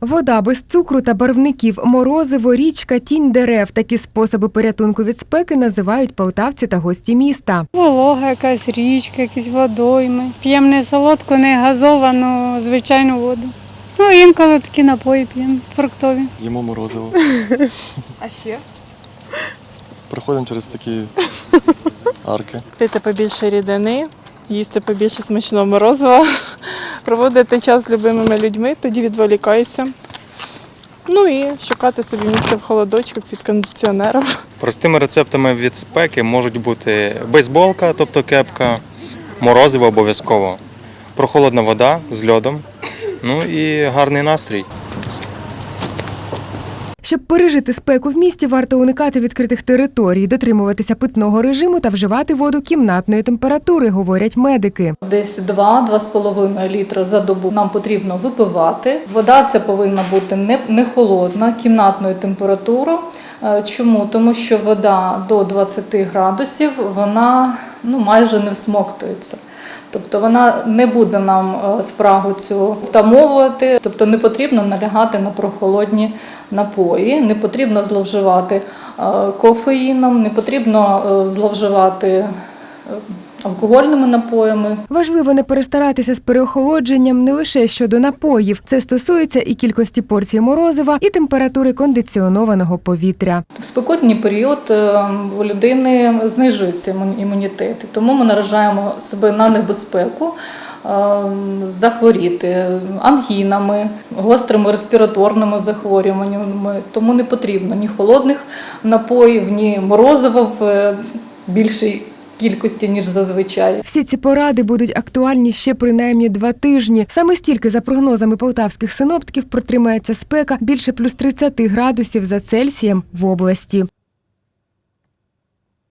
Вода без цукру та барвників, морозиво, річка, тінь дерев. Такі способи порятунку від спеки називають полтавці та гості міста. Волога, якась річка, якісь водойми. П'ємо не солодку, не газовану, звичайну воду. Ну, інколи такі напої п'ємо, фруктові. Їмо морозиво. А ще? Проходимо через такі арки. Пити побільше рідини, їсти побільше смачного морозива, проводити час з любимими людьми, тоді відволікаюся. Ну і шукати собі місце в холодочку під кондиціонером. Простими рецептами від спеки можуть бути бейсболка, тобто кепка, морозиво обов'язково, прохолодна вода з льодом, ну і гарний настрій. Щоб пережити спеку в місті, варто уникати відкритих територій, дотримуватися питного режиму та вживати воду кімнатної температури, говорять медики. Десь 2-2,5 літра за добу нам потрібно випивати. Вода ця повинна бути не, холодна, кімнатної температури. Е, Чому? Тому що вода до 20 градусів вона ну, майже не всмоктується. Тобто вона не буде нам е, спрагу цю втамовувати, тобто не потрібно налягати на прохолодні напої, не потрібно зловживати е, кофеїном, не потрібно е, зловживати алкогольними напоями. Важливо не перестаратися з переохолодженням не лише щодо напоїв. Це стосується і кількості порцій морозива, і температури кондиціонованого повітря. В спекотній період е, у людини знижується імун- імунітет, тому ми наражаємо себе на небезпеку е, захворіти ангінами, гострими респіраторними захворюваннями. Тому не потрібно ні холодних напоїв, ні морозива в е, більшій кількості, ніж зазвичай. Всі ці поради будуть актуальні ще принаймні два тижні. Саме стільки, за прогнозами полтавських синоптиків, протримається спека більше плюс 30 градусів за Цельсієм в області.